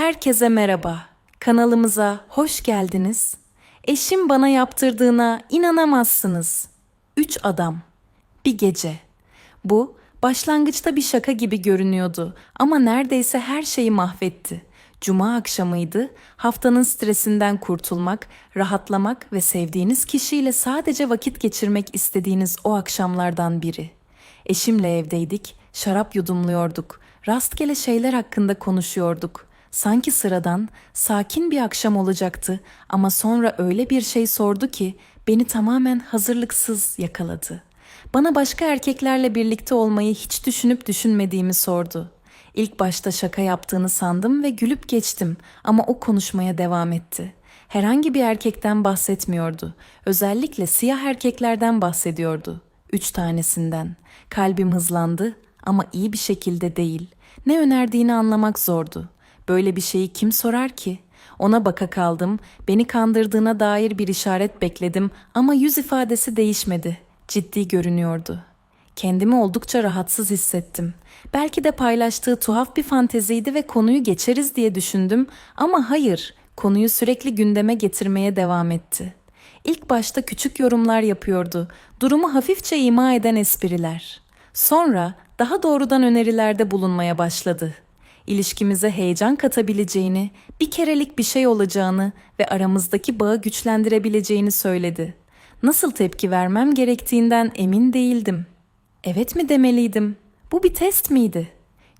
Herkese merhaba. Kanalımıza hoş geldiniz. Eşim bana yaptırdığına inanamazsınız. Üç adam. Bir gece. Bu başlangıçta bir şaka gibi görünüyordu ama neredeyse her şeyi mahvetti. Cuma akşamıydı. Haftanın stresinden kurtulmak, rahatlamak ve sevdiğiniz kişiyle sadece vakit geçirmek istediğiniz o akşamlardan biri. Eşimle evdeydik, şarap yudumluyorduk. Rastgele şeyler hakkında konuşuyorduk. Sanki sıradan, sakin bir akşam olacaktı ama sonra öyle bir şey sordu ki beni tamamen hazırlıksız yakaladı. Bana başka erkeklerle birlikte olmayı hiç düşünüp düşünmediğimi sordu. İlk başta şaka yaptığını sandım ve gülüp geçtim ama o konuşmaya devam etti. Herhangi bir erkekten bahsetmiyordu. Özellikle siyah erkeklerden bahsediyordu. Üç tanesinden. Kalbim hızlandı ama iyi bir şekilde değil. Ne önerdiğini anlamak zordu. Böyle bir şeyi kim sorar ki? Ona baka kaldım, beni kandırdığına dair bir işaret bekledim ama yüz ifadesi değişmedi. Ciddi görünüyordu. Kendimi oldukça rahatsız hissettim. Belki de paylaştığı tuhaf bir fanteziydi ve konuyu geçeriz diye düşündüm ama hayır, konuyu sürekli gündeme getirmeye devam etti. İlk başta küçük yorumlar yapıyordu, durumu hafifçe ima eden espriler. Sonra daha doğrudan önerilerde bulunmaya başladı. İlişkimize heyecan katabileceğini, bir kerelik bir şey olacağını ve aramızdaki bağı güçlendirebileceğini söyledi. Nasıl tepki vermem gerektiğinden emin değildim. Evet mi demeliydim? Bu bir test miydi?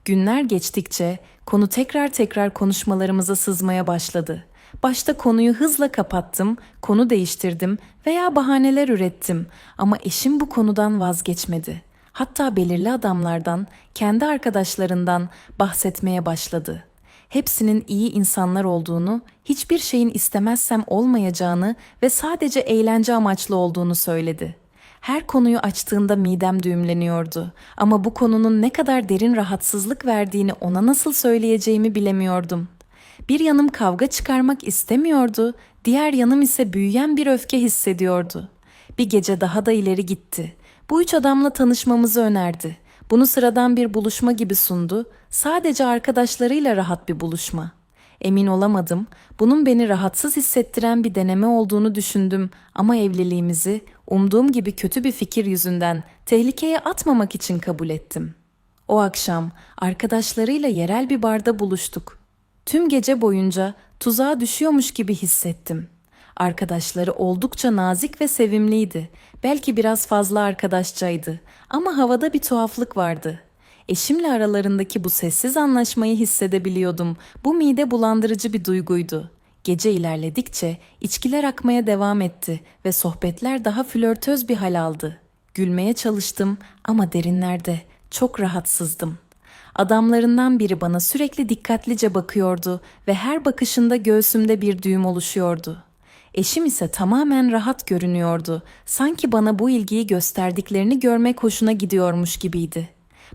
Günler geçtikçe konu tekrar tekrar konuşmalarımıza sızmaya başladı. Başta konuyu hızla kapattım, konu değiştirdim veya bahaneler ürettim ama eşim bu konudan vazgeçmedi. Hatta belirli adamlardan, kendi arkadaşlarından bahsetmeye başladı. Hepsinin iyi insanlar olduğunu, hiçbir şeyin istemezsem olmayacağını ve sadece eğlence amaçlı olduğunu söyledi. Her konuyu açtığında midem düğümleniyordu ama bu konunun ne kadar derin rahatsızlık verdiğini ona nasıl söyleyeceğimi bilemiyordum. Bir yanım kavga çıkarmak istemiyordu, diğer yanım ise büyüyen bir öfke hissediyordu. Bir gece daha da ileri gitti. Bu üç adamla tanışmamızı önerdi. Bunu sıradan bir buluşma gibi sundu. Sadece arkadaşlarıyla rahat bir buluşma. Emin olamadım. Bunun beni rahatsız hissettiren bir deneme olduğunu düşündüm ama evliliğimizi umduğum gibi kötü bir fikir yüzünden tehlikeye atmamak için kabul ettim. O akşam arkadaşlarıyla yerel bir barda buluştuk. Tüm gece boyunca tuzağa düşüyormuş gibi hissettim. Arkadaşları oldukça nazik ve sevimliydi. Belki biraz fazla arkadaşçaydı ama havada bir tuhaflık vardı. Eşimle aralarındaki bu sessiz anlaşmayı hissedebiliyordum. Bu mide bulandırıcı bir duyguydu. Gece ilerledikçe içkiler akmaya devam etti ve sohbetler daha flörtöz bir hal aldı. Gülmeye çalıştım ama derinlerde çok rahatsızdım. Adamlarından biri bana sürekli dikkatlice bakıyordu ve her bakışında göğsümde bir düğüm oluşuyordu. Eşim ise tamamen rahat görünüyordu. Sanki bana bu ilgiyi gösterdiklerini görmek hoşuna gidiyormuş gibiydi.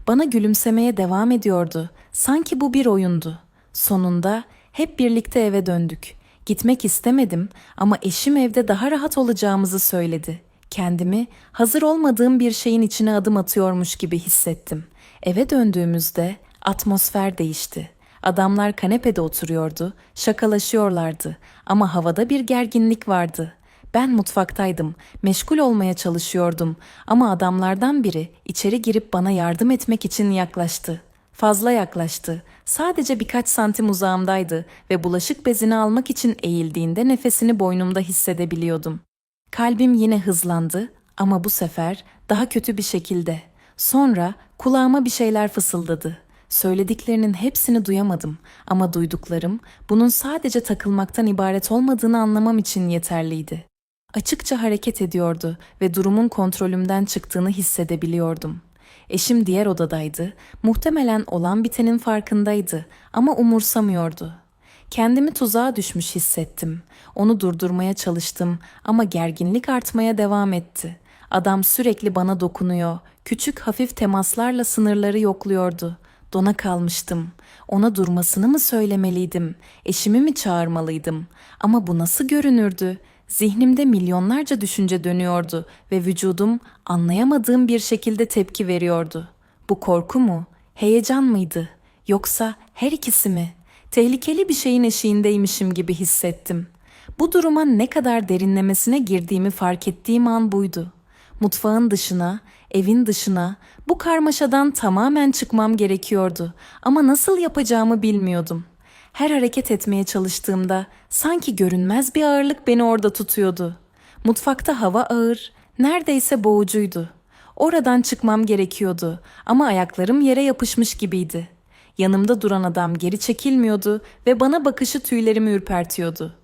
Bana gülümsemeye devam ediyordu. Sanki bu bir oyundu. Sonunda hep birlikte eve döndük. Gitmek istemedim ama eşim evde daha rahat olacağımızı söyledi. Kendimi hazır olmadığım bir şeyin içine adım atıyormuş gibi hissettim. Eve döndüğümüzde atmosfer değişti. Adamlar kanepede oturuyordu, şakalaşıyorlardı ama havada bir gerginlik vardı. Ben mutfaktaydım, meşgul olmaya çalışıyordum ama adamlardan biri içeri girip bana yardım etmek için yaklaştı. Fazla yaklaştı. Sadece birkaç santim uzağımdaydı ve bulaşık bezini almak için eğildiğinde nefesini boynumda hissedebiliyordum. Kalbim yine hızlandı ama bu sefer daha kötü bir şekilde. Sonra kulağıma bir şeyler fısıldadı. Söylediklerinin hepsini duyamadım ama duyduklarım bunun sadece takılmaktan ibaret olmadığını anlamam için yeterliydi. Açıkça hareket ediyordu ve durumun kontrolümden çıktığını hissedebiliyordum. Eşim diğer odadaydı. Muhtemelen olan bitenin farkındaydı ama umursamıyordu. Kendimi tuzağa düşmüş hissettim. Onu durdurmaya çalıştım ama gerginlik artmaya devam etti. Adam sürekli bana dokunuyor, küçük hafif temaslarla sınırları yokluyordu. Dona kalmıştım. Ona durmasını mı söylemeliydim? Eşimi mi çağırmalıydım? Ama bu nasıl görünürdü? Zihnimde milyonlarca düşünce dönüyordu ve vücudum anlayamadığım bir şekilde tepki veriyordu. Bu korku mu? Heyecan mıydı? Yoksa her ikisi mi? Tehlikeli bir şeyin eşiğindeymişim gibi hissettim. Bu duruma ne kadar derinlemesine girdiğimi fark ettiğim an buydu. Mutfağın dışına, evin dışına, bu karmaşadan tamamen çıkmam gerekiyordu ama nasıl yapacağımı bilmiyordum. Her hareket etmeye çalıştığımda sanki görünmez bir ağırlık beni orada tutuyordu. Mutfakta hava ağır, neredeyse boğucuydu. Oradan çıkmam gerekiyordu ama ayaklarım yere yapışmış gibiydi. Yanımda duran adam geri çekilmiyordu ve bana bakışı tüylerimi ürpertiyordu.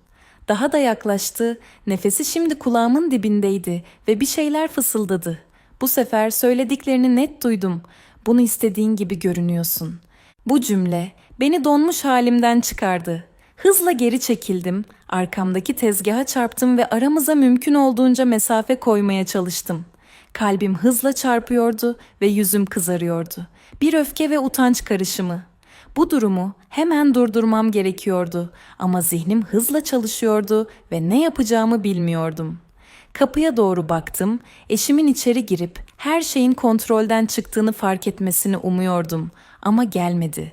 Daha da yaklaştı, nefesi şimdi kulağımın dibindeydi ve bir şeyler fısıldadı. Bu sefer söylediklerini net duydum. Bunu istediğin gibi görünüyorsun. Bu cümle beni donmuş halimden çıkardı. Hızla geri çekildim, arkamdaki tezgaha çarptım ve aramıza mümkün olduğunca mesafe koymaya çalıştım. Kalbim hızla çarpıyordu ve yüzüm kızarıyordu. Bir öfke ve utanç karışımı. Bu durumu hemen durdurmam gerekiyordu ama zihnim hızla çalışıyordu ve ne yapacağımı bilmiyordum. Kapıya doğru baktım, eşimin içeri girip her şeyin kontrolden çıktığını fark etmesini umuyordum ama gelmedi.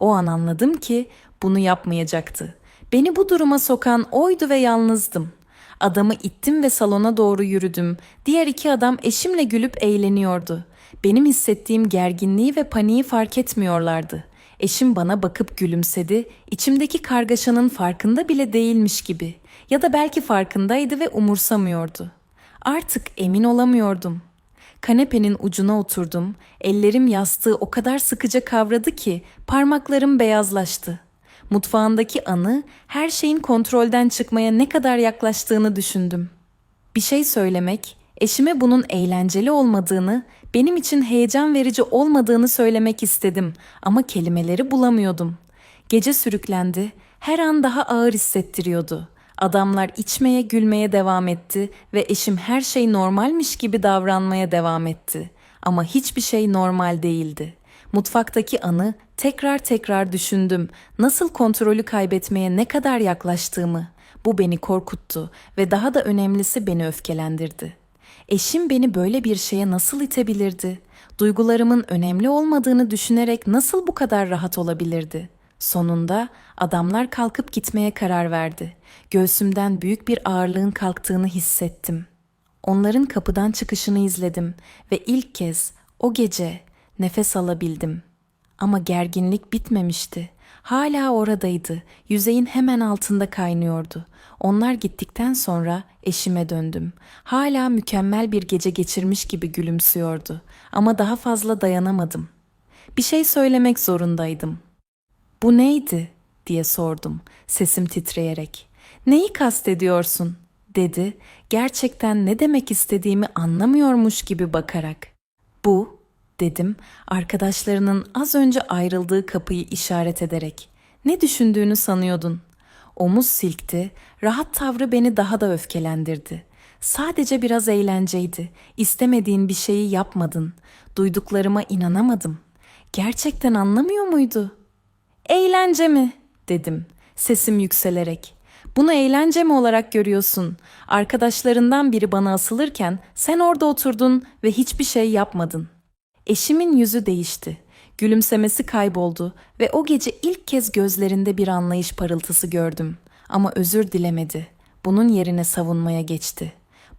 O an anladım ki bunu yapmayacaktı. Beni bu duruma sokan oydu ve yalnızdım. Adamı ittim ve salona doğru yürüdüm. Diğer iki adam eşimle gülüp eğleniyordu. Benim hissettiğim gerginliği ve paniği fark etmiyorlardı. Eşim bana bakıp gülümsedi. İçimdeki kargaşanın farkında bile değilmiş gibi. Ya da belki farkındaydı ve umursamıyordu. Artık emin olamıyordum. Kanepenin ucuna oturdum. Ellerim yastığı o kadar sıkıca kavradı ki parmaklarım beyazlaştı. Mutfağındaki anı her şeyin kontrolden çıkmaya ne kadar yaklaştığını düşündüm. Bir şey söylemek, eşime bunun eğlenceli olmadığını, benim için heyecan verici olmadığını söylemek istedim ama kelimeleri bulamıyordum. Gece sürüklendi, her an daha ağır hissettiriyordu. Adamlar içmeye gülmeye devam etti ve eşim her şey normalmiş gibi davranmaya devam etti. Ama hiçbir şey normal değildi. Mutfaktaki anı tekrar tekrar düşündüm. Nasıl kontrolü kaybetmeye ne kadar yaklaştığımı. Bu beni korkuttu ve daha da önemlisi beni öfkelendirdi. Eşim beni böyle bir şeye nasıl itebilirdi? Duygularımın önemli olmadığını düşünerek nasıl bu kadar rahat olabilirdi? Sonunda adamlar kalkıp gitmeye karar verdi. Göğsümden büyük bir ağırlığın kalktığını hissettim. Onların kapıdan çıkışını izledim ve ilk kez o gece nefes alabildim. Ama gerginlik bitmemişti. Hala oradaydı. Yüzeyin hemen altında kaynıyordu. Onlar gittikten sonra eşime döndüm. Hala mükemmel bir gece geçirmiş gibi gülümsüyordu. Ama daha fazla dayanamadım. Bir şey söylemek zorundaydım. Bu neydi? diye sordum, sesim titreyerek. Neyi kastediyorsun? dedi, gerçekten ne demek istediğimi anlamıyormuş gibi bakarak. Bu, dedim, arkadaşlarının az önce ayrıldığı kapıyı işaret ederek. Ne düşündüğünü sanıyordun? Omuz silkti, rahat tavrı beni daha da öfkelendirdi. Sadece biraz eğlenceydi. İstemediğin bir şeyi yapmadın. Duyduklarıma inanamadım. Gerçekten anlamıyor muydu?'' Eğlence mi? dedim sesim yükselerek. Bunu eğlence mi olarak görüyorsun? Arkadaşlarından biri bana asılırken sen orada oturdun ve hiçbir şey yapmadın. Eşimin yüzü değişti. Gülümsemesi kayboldu ve o gece ilk kez gözlerinde bir anlayış parıltısı gördüm. Ama özür dilemedi. Bunun yerine savunmaya geçti.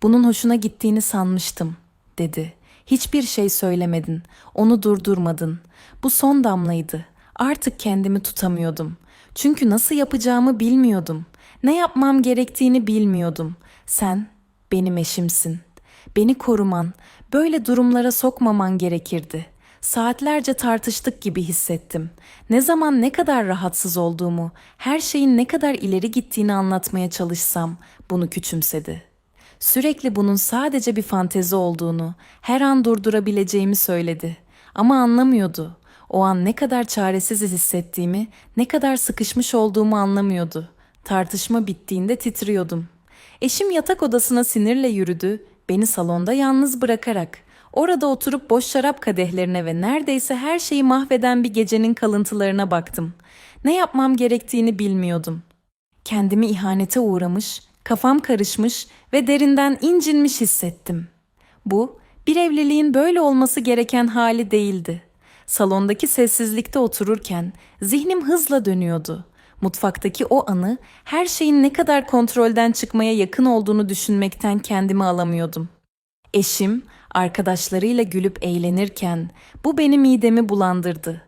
Bunun hoşuna gittiğini sanmıştım, dedi. Hiçbir şey söylemedin, onu durdurmadın. Bu son damlaydı. Artık kendimi tutamıyordum. Çünkü nasıl yapacağımı bilmiyordum. Ne yapmam gerektiğini bilmiyordum. Sen benim eşimsin. Beni koruman, böyle durumlara sokmaman gerekirdi. Saatlerce tartıştık gibi hissettim. Ne zaman ne kadar rahatsız olduğumu, her şeyin ne kadar ileri gittiğini anlatmaya çalışsam bunu küçümsedi. Sürekli bunun sadece bir fantezi olduğunu, her an durdurabileceğimi söyledi. Ama anlamıyordu. O an ne kadar çaresiz hissettiğimi, ne kadar sıkışmış olduğumu anlamıyordu. Tartışma bittiğinde titriyordum. Eşim yatak odasına sinirle yürüdü, beni salonda yalnız bırakarak. Orada oturup boş şarap kadehlerine ve neredeyse her şeyi mahveden bir gecenin kalıntılarına baktım. Ne yapmam gerektiğini bilmiyordum. Kendimi ihanete uğramış, kafam karışmış ve derinden incinmiş hissettim. Bu, bir evliliğin böyle olması gereken hali değildi. Salondaki sessizlikte otururken zihnim hızla dönüyordu. Mutfaktaki o anı her şeyin ne kadar kontrolden çıkmaya yakın olduğunu düşünmekten kendimi alamıyordum. Eşim arkadaşlarıyla gülüp eğlenirken bu benim midemi bulandırdı.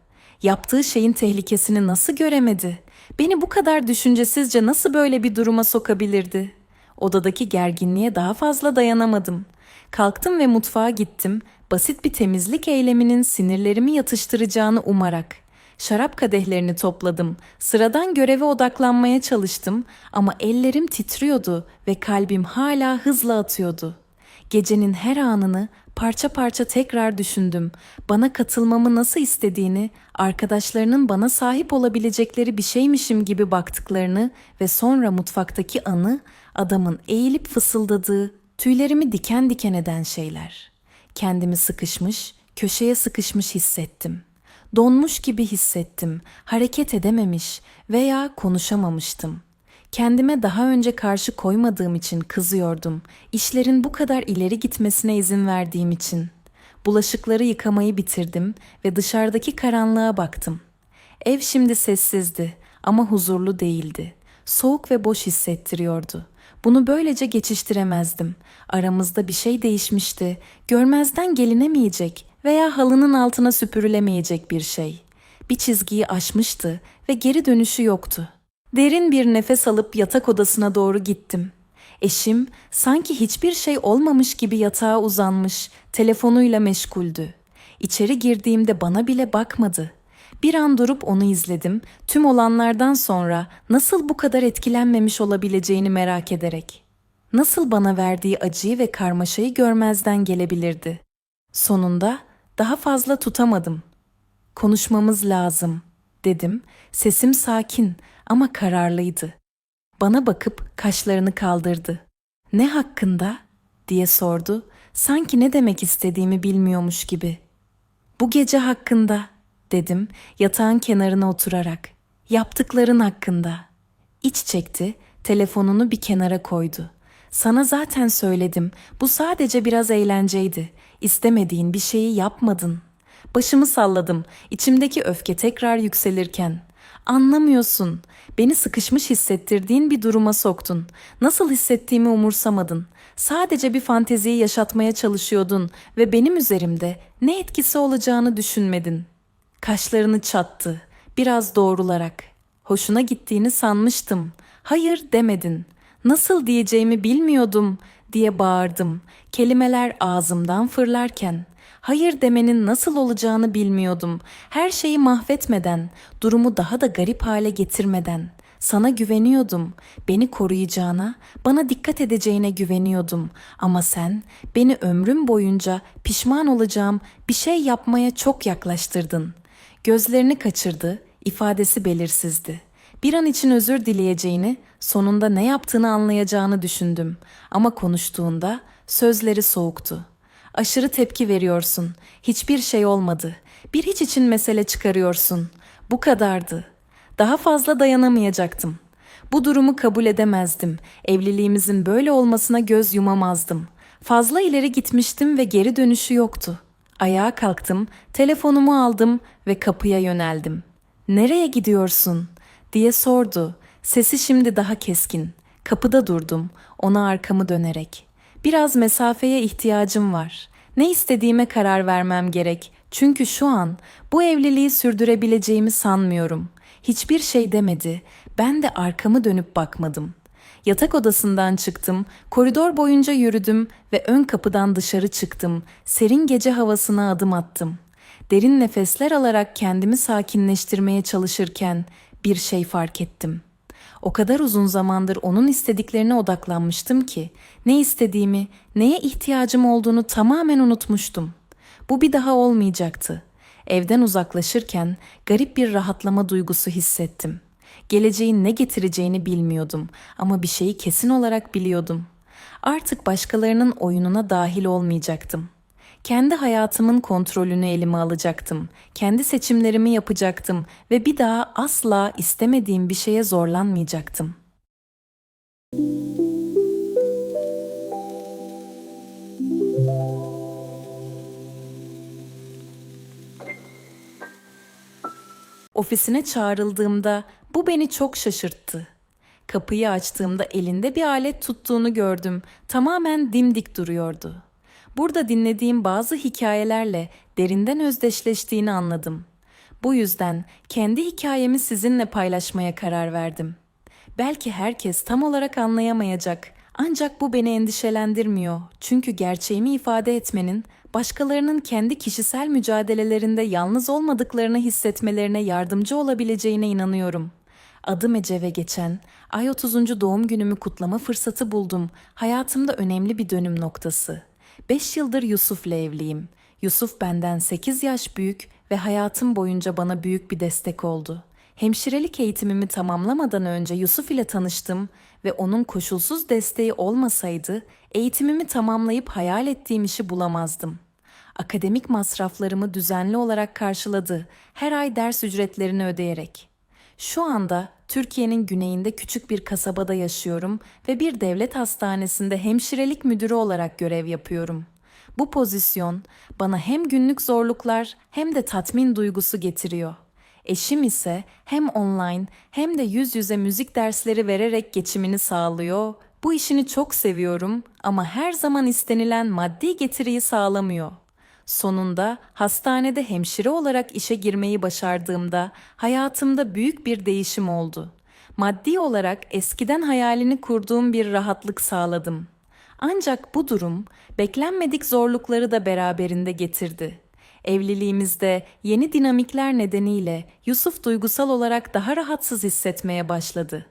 Yaptığı şeyin tehlikesini nasıl göremedi? Beni bu kadar düşüncesizce nasıl böyle bir duruma sokabilirdi? Odadaki gerginliğe daha fazla dayanamadım. Kalktım ve mutfağa gittim. Basit bir temizlik eyleminin sinirlerimi yatıştıracağını umarak. Şarap kadehlerini topladım. Sıradan göreve odaklanmaya çalıştım ama ellerim titriyordu ve kalbim hala hızla atıyordu. Gecenin her anını parça parça tekrar düşündüm. Bana katılmamı nasıl istediğini, arkadaşlarının bana sahip olabilecekleri bir şeymişim gibi baktıklarını ve sonra mutfaktaki anı, adamın eğilip fısıldadığı, tüylerimi diken diken eden şeyler. Kendimi sıkışmış, köşeye sıkışmış hissettim. Donmuş gibi hissettim, hareket edememiş veya konuşamamıştım. Kendime daha önce karşı koymadığım için kızıyordum. İşlerin bu kadar ileri gitmesine izin verdiğim için. Bulaşıkları yıkamayı bitirdim ve dışarıdaki karanlığa baktım. Ev şimdi sessizdi ama huzurlu değildi. Soğuk ve boş hissettiriyordu. Bunu böylece geçiştiremezdim. Aramızda bir şey değişmişti. Görmezden gelinemeyecek veya halının altına süpürülemeyecek bir şey. Bir çizgiyi aşmıştı ve geri dönüşü yoktu. Derin bir nefes alıp yatak odasına doğru gittim. Eşim sanki hiçbir şey olmamış gibi yatağa uzanmış, telefonuyla meşguldü. İçeri girdiğimde bana bile bakmadı. Bir an durup onu izledim, tüm olanlardan sonra nasıl bu kadar etkilenmemiş olabileceğini merak ederek. Nasıl bana verdiği acıyı ve karmaşayı görmezden gelebilirdi. Sonunda daha fazla tutamadım. Konuşmamız lazım, dedim. Sesim sakin ama kararlıydı. Bana bakıp kaşlarını kaldırdı. Ne hakkında? diye sordu. Sanki ne demek istediğimi bilmiyormuş gibi. Bu gece hakkında dedim yatağın kenarına oturarak. Yaptıkların hakkında. İç çekti, telefonunu bir kenara koydu. Sana zaten söyledim. Bu sadece biraz eğlenceydi. İstemediğin bir şeyi yapmadın. Başımı salladım. İçimdeki öfke tekrar yükselirken. Anlamıyorsun. Beni sıkışmış hissettirdiğin bir duruma soktun. Nasıl hissettiğimi umursamadın. Sadece bir fanteziyi yaşatmaya çalışıyordun ve benim üzerimde ne etkisi olacağını düşünmedin. Kaşlarını çattı, biraz doğrularak. Hoşuna gittiğini sanmıştım. Hayır demedin. Nasıl diyeceğimi bilmiyordum diye bağırdım. Kelimeler ağzımdan fırlarken. Hayır demenin nasıl olacağını bilmiyordum. Her şeyi mahvetmeden, durumu daha da garip hale getirmeden. Sana güveniyordum. Beni koruyacağına, bana dikkat edeceğine güveniyordum. Ama sen beni ömrüm boyunca pişman olacağım bir şey yapmaya çok yaklaştırdın. Gözlerini kaçırdı, ifadesi belirsizdi. Bir an için özür dileyeceğini, sonunda ne yaptığını anlayacağını düşündüm. Ama konuştuğunda sözleri soğuktu. Aşırı tepki veriyorsun. Hiçbir şey olmadı. Bir hiç için mesele çıkarıyorsun. Bu kadardı. Daha fazla dayanamayacaktım. Bu durumu kabul edemezdim. Evliliğimizin böyle olmasına göz yumamazdım. Fazla ileri gitmiştim ve geri dönüşü yoktu. Ayağa kalktım, telefonumu aldım ve kapıya yöneldim. "Nereye gidiyorsun?" diye sordu. Sesi şimdi daha keskin. Kapıda durdum, ona arkamı dönerek. Biraz mesafeye ihtiyacım var. Ne istediğime karar vermem gerek. Çünkü şu an bu evliliği sürdürebileceğimi sanmıyorum. Hiçbir şey demedi. Ben de arkamı dönüp bakmadım. Yatak odasından çıktım, koridor boyunca yürüdüm ve ön kapıdan dışarı çıktım. Serin gece havasına adım attım. Derin nefesler alarak kendimi sakinleştirmeye çalışırken bir şey fark ettim. O kadar uzun zamandır onun istediklerine odaklanmıştım ki ne istediğimi, neye ihtiyacım olduğunu tamamen unutmuştum. Bu bir daha olmayacaktı. Evden uzaklaşırken garip bir rahatlama duygusu hissettim. Geleceğin ne getireceğini bilmiyordum ama bir şeyi kesin olarak biliyordum. Artık başkalarının oyununa dahil olmayacaktım. Kendi hayatımın kontrolünü elime alacaktım. Kendi seçimlerimi yapacaktım ve bir daha asla istemediğim bir şeye zorlanmayacaktım. Ofisine çağrıldığımda Bu beni çok şaşırttı. Kapıyı açtığımda elinde bir alet tuttuğunu gördüm. Tamamen dimdik duruyordu. Burada dinlediğim bazı hikayelerle derinden özdeşleştiğini anladım. Bu yüzden kendi hikayemi sizinle paylaşmaya karar verdim. Belki herkes tam olarak anlayamayacak ancak bu beni endişelendirmiyor. Çünkü gerçeğimi ifade etmenin başkalarının kendi kişisel mücadelelerinde yalnız olmadıklarını hissetmelerine yardımcı olabileceğine inanıyorum. Adım Ece ve geçen ay 30. doğum günümü kutlama fırsatı buldum. Hayatımda önemli bir dönüm noktası. 5 yıldır Yusuf'la evliyim. Yusuf benden 8 yaş büyük ve hayatım boyunca bana büyük bir destek oldu. Hemşirelik eğitimimi tamamlamadan önce Yusuf ile tanıştım ve onun koşulsuz desteği olmasaydı eğitimimi tamamlayıp hayal ettiğim işi bulamazdım. Akademik masraflarımı düzenli olarak karşıladı, her ay ders ücretlerini ödeyerek. Şu anda Türkiye'nin güneyinde küçük bir kasabada yaşıyorum ve bir devlet hastanesinde hemşirelik müdürü olarak görev yapıyorum. Bu pozisyon bana hem günlük zorluklar hem de tatmin duygusu getiriyor. Eşim ise hem online hem de yüz yüze müzik dersleri vererek geçimini sağlıyor. Bu işini çok seviyorum ama her zaman istenilen maddi getiriyi sağlamıyor. Sonunda hastanede hemşire olarak işe girmeyi başardığımda hayatımda büyük bir değişim oldu. Maddi olarak eskiden hayalini kurduğum bir rahatlık sağladım. Ancak bu durum beklenmedik zorlukları da beraberinde getirdi. Evliliğimizde yeni dinamikler nedeniyle Yusuf duygusal olarak daha rahatsız hissetmeye başladı.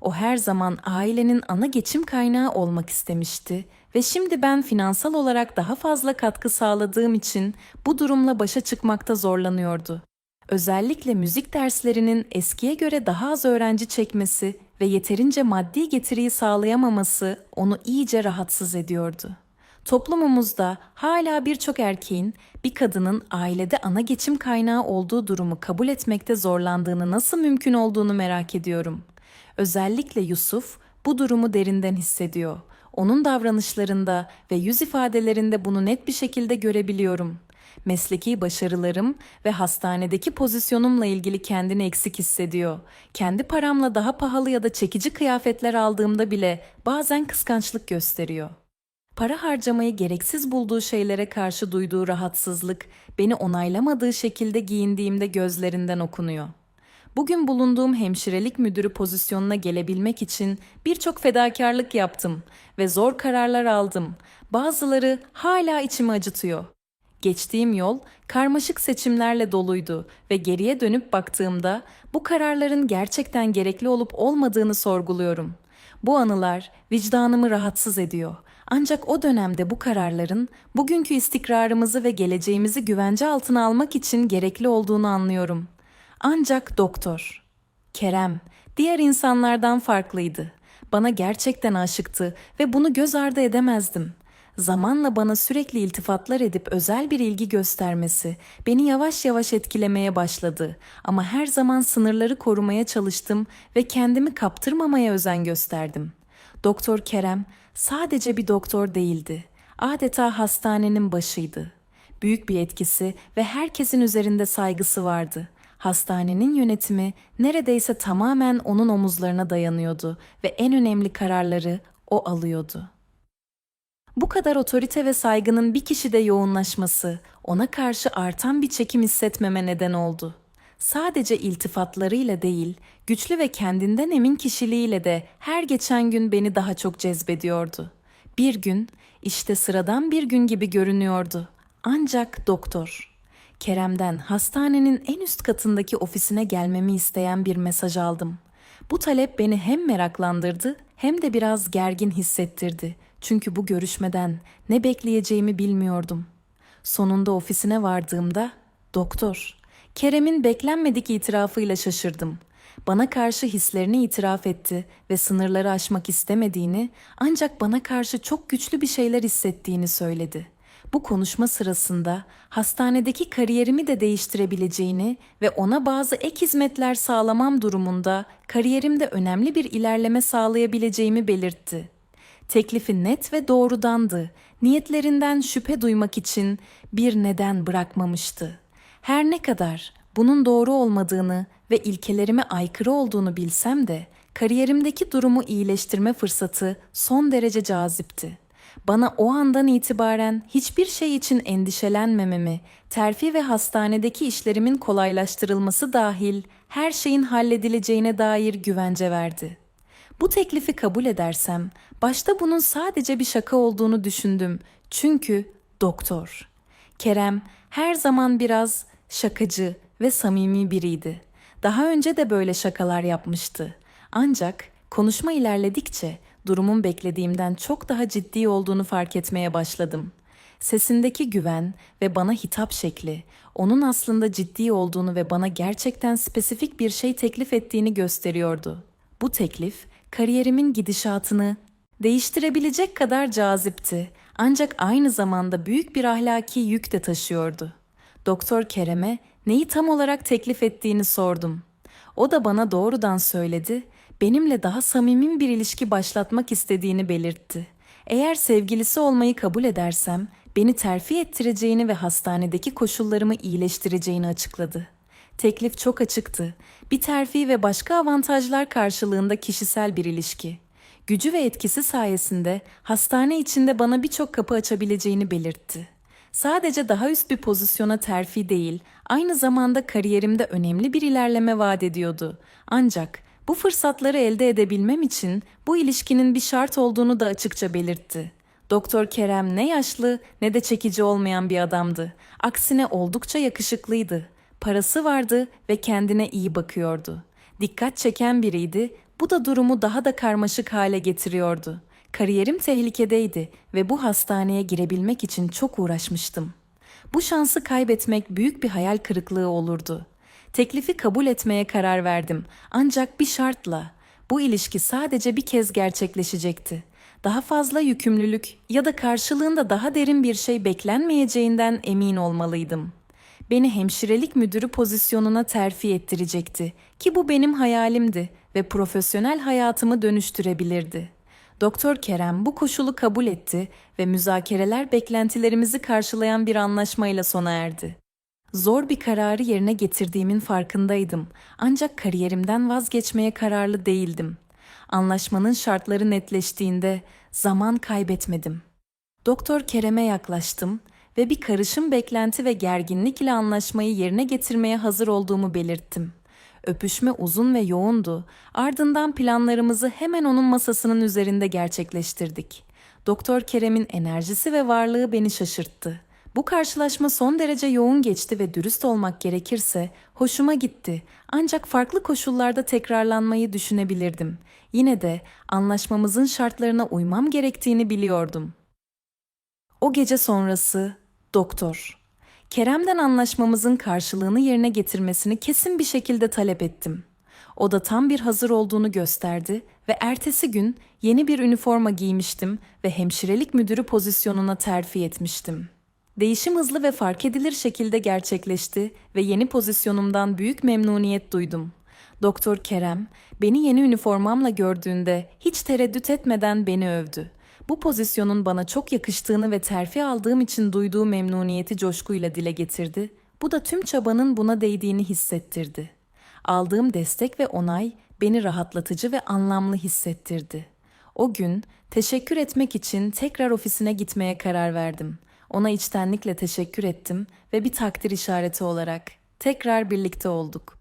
O her zaman ailenin ana geçim kaynağı olmak istemişti ve şimdi ben finansal olarak daha fazla katkı sağladığım için bu durumla başa çıkmakta zorlanıyordu. Özellikle müzik derslerinin eskiye göre daha az öğrenci çekmesi ve yeterince maddi getiriyi sağlayamaması onu iyice rahatsız ediyordu. Toplumumuzda hala birçok erkeğin bir kadının ailede ana geçim kaynağı olduğu durumu kabul etmekte zorlandığını nasıl mümkün olduğunu merak ediyorum. Özellikle Yusuf bu durumu derinden hissediyor. Onun davranışlarında ve yüz ifadelerinde bunu net bir şekilde görebiliyorum. Mesleki başarılarım ve hastanedeki pozisyonumla ilgili kendini eksik hissediyor. Kendi paramla daha pahalı ya da çekici kıyafetler aldığımda bile bazen kıskançlık gösteriyor. Para harcamayı gereksiz bulduğu şeylere karşı duyduğu rahatsızlık beni onaylamadığı şekilde giyindiğimde gözlerinden okunuyor. Bugün bulunduğum hemşirelik müdürü pozisyonuna gelebilmek için birçok fedakarlık yaptım ve zor kararlar aldım. Bazıları hala içimi acıtıyor. Geçtiğim yol karmaşık seçimlerle doluydu ve geriye dönüp baktığımda bu kararların gerçekten gerekli olup olmadığını sorguluyorum. Bu anılar vicdanımı rahatsız ediyor. Ancak o dönemde bu kararların bugünkü istikrarımızı ve geleceğimizi güvence altına almak için gerekli olduğunu anlıyorum. Ancak doktor, Kerem, diğer insanlardan farklıydı. Bana gerçekten aşıktı ve bunu göz ardı edemezdim. Zamanla bana sürekli iltifatlar edip özel bir ilgi göstermesi beni yavaş yavaş etkilemeye başladı. Ama her zaman sınırları korumaya çalıştım ve kendimi kaptırmamaya özen gösterdim. Doktor Kerem sadece bir doktor değildi. Adeta hastanenin başıydı. Büyük bir etkisi ve herkesin üzerinde saygısı vardı. Hastanenin yönetimi neredeyse tamamen onun omuzlarına dayanıyordu ve en önemli kararları o alıyordu. Bu kadar otorite ve saygının bir kişide yoğunlaşması ona karşı artan bir çekim hissetmeme neden oldu. Sadece iltifatlarıyla değil, güçlü ve kendinden emin kişiliğiyle de her geçen gün beni daha çok cezbediyordu. Bir gün, işte sıradan bir gün gibi görünüyordu. Ancak doktor. Kerem'den hastanenin en üst katındaki ofisine gelmemi isteyen bir mesaj aldım. Bu talep beni hem meraklandırdı hem de biraz gergin hissettirdi. Çünkü bu görüşmeden ne bekleyeceğimi bilmiyordum. Sonunda ofisine vardığımda doktor Kerem'in beklenmedik itirafıyla şaşırdım. Bana karşı hislerini itiraf etti ve sınırları aşmak istemediğini ancak bana karşı çok güçlü bir şeyler hissettiğini söyledi. Bu konuşma sırasında hastanedeki kariyerimi de değiştirebileceğini ve ona bazı ek hizmetler sağlamam durumunda kariyerimde önemli bir ilerleme sağlayabileceğimi belirtti. Teklifi net ve doğrudandı. Niyetlerinden şüphe duymak için bir neden bırakmamıştı. Her ne kadar bunun doğru olmadığını ve ilkelerime aykırı olduğunu bilsem de kariyerimdeki durumu iyileştirme fırsatı son derece cazipti. Bana o andan itibaren hiçbir şey için endişelenmememi, terfi ve hastanedeki işlerimin kolaylaştırılması dahil her şeyin halledileceğine dair güvence verdi. Bu teklifi kabul edersem, başta bunun sadece bir şaka olduğunu düşündüm. Çünkü doktor. Kerem her zaman biraz şakacı ve samimi biriydi. Daha önce de böyle şakalar yapmıştı. Ancak konuşma ilerledikçe durumun beklediğimden çok daha ciddi olduğunu fark etmeye başladım. Sesindeki güven ve bana hitap şekli, onun aslında ciddi olduğunu ve bana gerçekten spesifik bir şey teklif ettiğini gösteriyordu. Bu teklif, kariyerimin gidişatını değiştirebilecek kadar cazipti. Ancak aynı zamanda büyük bir ahlaki yük de taşıyordu. Doktor Kerem'e neyi tam olarak teklif ettiğini sordum. O da bana doğrudan söyledi, benimle daha samimi bir ilişki başlatmak istediğini belirtti. Eğer sevgilisi olmayı kabul edersem, beni terfi ettireceğini ve hastanedeki koşullarımı iyileştireceğini açıkladı. Teklif çok açıktı. Bir terfi ve başka avantajlar karşılığında kişisel bir ilişki. Gücü ve etkisi sayesinde hastane içinde bana birçok kapı açabileceğini belirtti. Sadece daha üst bir pozisyona terfi değil, aynı zamanda kariyerimde önemli bir ilerleme vaat ediyordu. Ancak bu fırsatları elde edebilmem için bu ilişkinin bir şart olduğunu da açıkça belirtti. Doktor Kerem ne yaşlı ne de çekici olmayan bir adamdı. Aksine oldukça yakışıklıydı. Parası vardı ve kendine iyi bakıyordu. Dikkat çeken biriydi, bu da durumu daha da karmaşık hale getiriyordu. Kariyerim tehlikedeydi ve bu hastaneye girebilmek için çok uğraşmıştım. Bu şansı kaybetmek büyük bir hayal kırıklığı olurdu. Teklifi kabul etmeye karar verdim ancak bir şartla. Bu ilişki sadece bir kez gerçekleşecekti. Daha fazla yükümlülük ya da karşılığında daha derin bir şey beklenmeyeceğinden emin olmalıydım. Beni hemşirelik müdürü pozisyonuna terfi ettirecekti ki bu benim hayalimdi ve profesyonel hayatımı dönüştürebilirdi. Doktor Kerem bu koşulu kabul etti ve müzakereler beklentilerimizi karşılayan bir anlaşmayla sona erdi. Zor bir kararı yerine getirdiğimin farkındaydım. Ancak kariyerimden vazgeçmeye kararlı değildim. Anlaşmanın şartları netleştiğinde zaman kaybetmedim. Doktor Kerem'e yaklaştım ve bir karışım beklenti ve gerginlik ile anlaşmayı yerine getirmeye hazır olduğumu belirttim. Öpüşme uzun ve yoğundu. Ardından planlarımızı hemen onun masasının üzerinde gerçekleştirdik. Doktor Kerem'in enerjisi ve varlığı beni şaşırttı. Bu karşılaşma son derece yoğun geçti ve dürüst olmak gerekirse hoşuma gitti. Ancak farklı koşullarda tekrarlanmayı düşünebilirdim. Yine de anlaşmamızın şartlarına uymam gerektiğini biliyordum. O gece sonrası doktor. Kerem'den anlaşmamızın karşılığını yerine getirmesini kesin bir şekilde talep ettim. O da tam bir hazır olduğunu gösterdi ve ertesi gün yeni bir üniforma giymiştim ve hemşirelik müdürü pozisyonuna terfi etmiştim. Değişim hızlı ve fark edilir şekilde gerçekleşti ve yeni pozisyonumdan büyük memnuniyet duydum. Doktor Kerem beni yeni üniformamla gördüğünde hiç tereddüt etmeden beni övdü. Bu pozisyonun bana çok yakıştığını ve terfi aldığım için duyduğu memnuniyeti coşkuyla dile getirdi. Bu da tüm çabanın buna değdiğini hissettirdi. Aldığım destek ve onay beni rahatlatıcı ve anlamlı hissettirdi. O gün teşekkür etmek için tekrar ofisine gitmeye karar verdim. Ona içtenlikle teşekkür ettim ve bir takdir işareti olarak tekrar birlikte olduk.